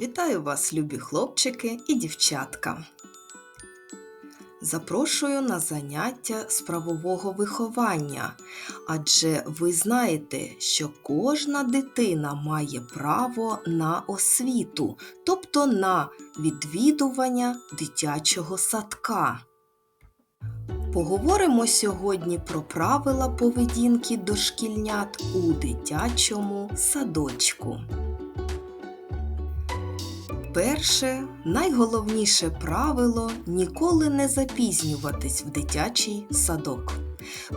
Вітаю вас, любі хлопчики і дівчатка. Запрошую на заняття з правового виховання, адже ви знаєте, що кожна дитина має право на освіту, тобто на відвідування дитячого садка. Поговоримо сьогодні про правила поведінки дошкільнят у дитячому садочку. Перше, найголовніше правило ніколи не запізнюватись в дитячий садок.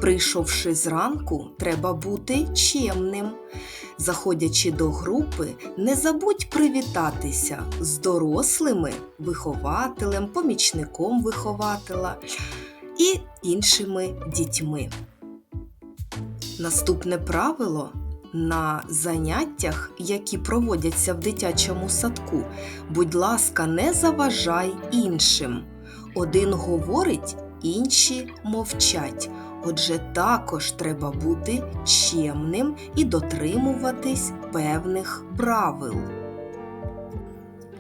Прийшовши зранку, треба бути чемним. Заходячи до групи, не забудь привітатися з дорослими, вихователем, помічником вихователя і іншими дітьми. Наступне правило на заняттях, які проводяться в дитячому садку, будь ласка, не заважай іншим. Один говорить, інші мовчать. Отже, також треба бути чемним і дотримуватись певних правил.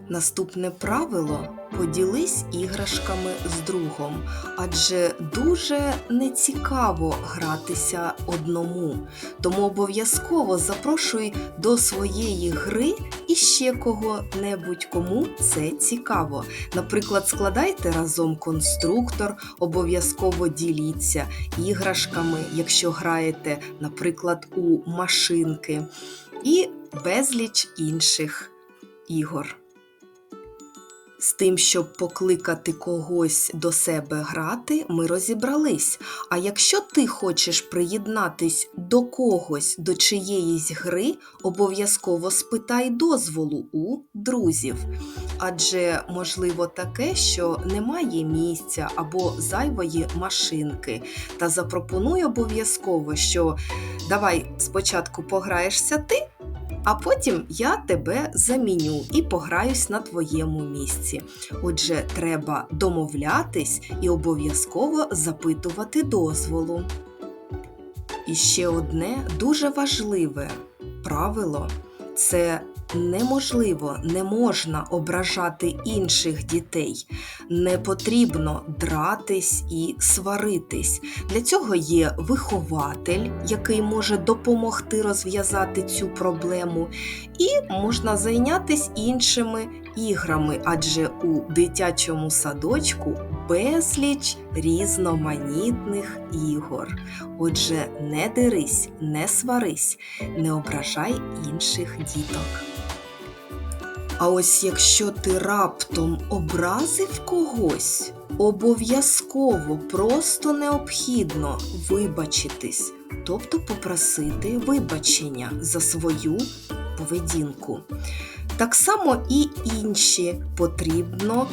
Наступне правило поділись іграшками з другом, адже дуже нецікаво гратися одному. Тому обов'язково запрошуй до своєї гри і ще кого-небудь, кому це цікаво. Наприклад, складайте разом конструктор, обов'язково діліться іграшками, якщо граєте, наприклад, у машинки, і безліч інших ігор. З тим, щоб покликати когось до себе грати, ми розібрались. А якщо ти хочеш приєднатись до когось, до чиєїсь гри, обов'язково спитай дозволу у друзів. Адже можливо таке, що немає місця або зайвої машинки. Та запропонуй обов'язково, що давай спочатку пограєшся ти а потім я тебе заміню і пограюсь на твоєму місці. Отже, треба домовлятись і обов'язково запитувати дозволу. І ще одне дуже важливе правило це неможливо, не можна ображати інших дітей, не потрібно дратись і сваритись. Для цього є вихователь, який може допомогти розв'язати цю проблему, і можна зайнятися іншими іграми, адже у дитячому садочку безліч різноманітних ігор. Отже, не дирись, не сварись, не ображай інших діток. А ось якщо ти раптом образив когось, обов'язково просто необхідно вибачитись, тобто попросити вибачення за свою поведінку. Так само і інші потрібно,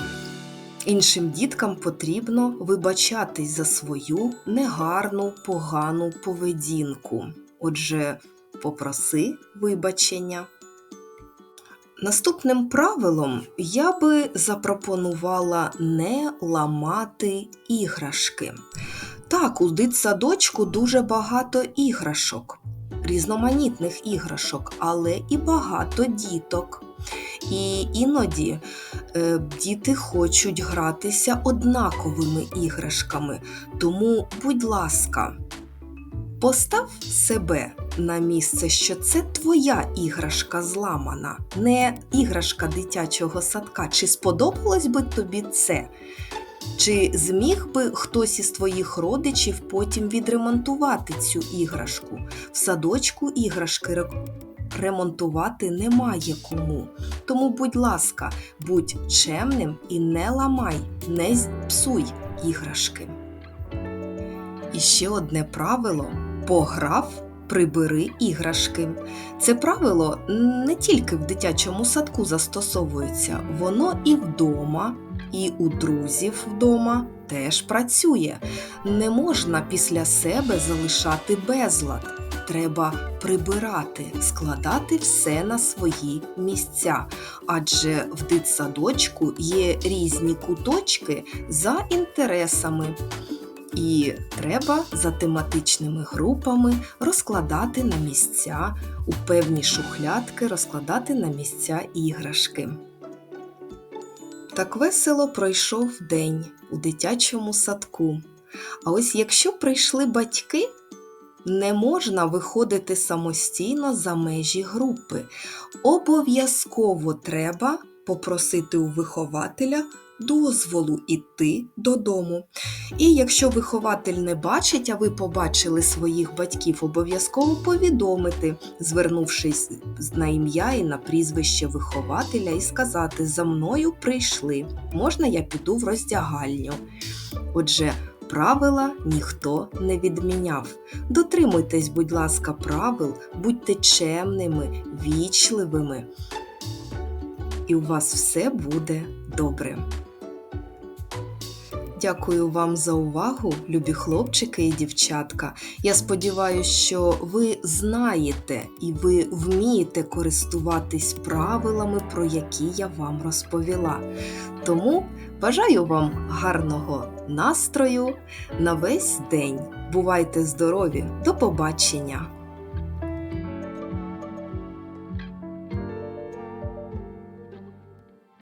іншим діткам потрібно вибачатись за свою негарну, погану поведінку. Отже, попроси вибачення. Наступним правилом я би запропонувала не ламати іграшки. Так, у дитсадочку дуже багато іграшок, різноманітних іграшок, але і багато діток. І іноді е, діти хочуть гратися однаковими іграшками. Тому, будь ласка, постав себе на місце, що це твоя іграшка зламана, не іграшка дитячого садка. Чи сподобалось би тобі це? Чи зміг би хтось із твоїх родичів потім відремонтувати цю іграшку? В садочку іграшки ремонтувати немає кому. Тому, будь ласка, будь чемним і не ламай, не псуй іграшки. І ще одне правило пограв. Прибери іграшки. Це правило не тільки в дитячому садку застосовується, воно і вдома, і у друзів вдома теж працює. Не можна після себе залишати безлад. Треба прибирати, складати все на свої місця. Адже в дитсадочку є різні куточки за інтересами. І треба за тематичними групами розкладати на місця у певні шухлядки, розкладати на місця іграшки. Так весело пройшов день у дитячому садку. А ось якщо прийшли батьки, не можна виходити самостійно за межі групи. Обов'язково треба попросити у вихователя дозволу іти додому. І якщо вихователь не бачить, а ви побачили своїх батьків, обов'язково повідомити, звернувшись на ім'я і на прізвище вихователя, і сказати: За мною прийшли. Можна я піду в роздягальню? Отже, правила ніхто не відміняв. Дотримуйтесь, будь ласка, правил, будьте чемними, вічливими, і у вас все буде добре. Дякую вам за увагу, любі хлопчики і дівчатка. Я сподіваюся, що ви знаєте і ви вмієте користуватись правилами, про які я вам розповіла. Тому бажаю вам гарного настрою на весь день. Бувайте здорові! До побачення!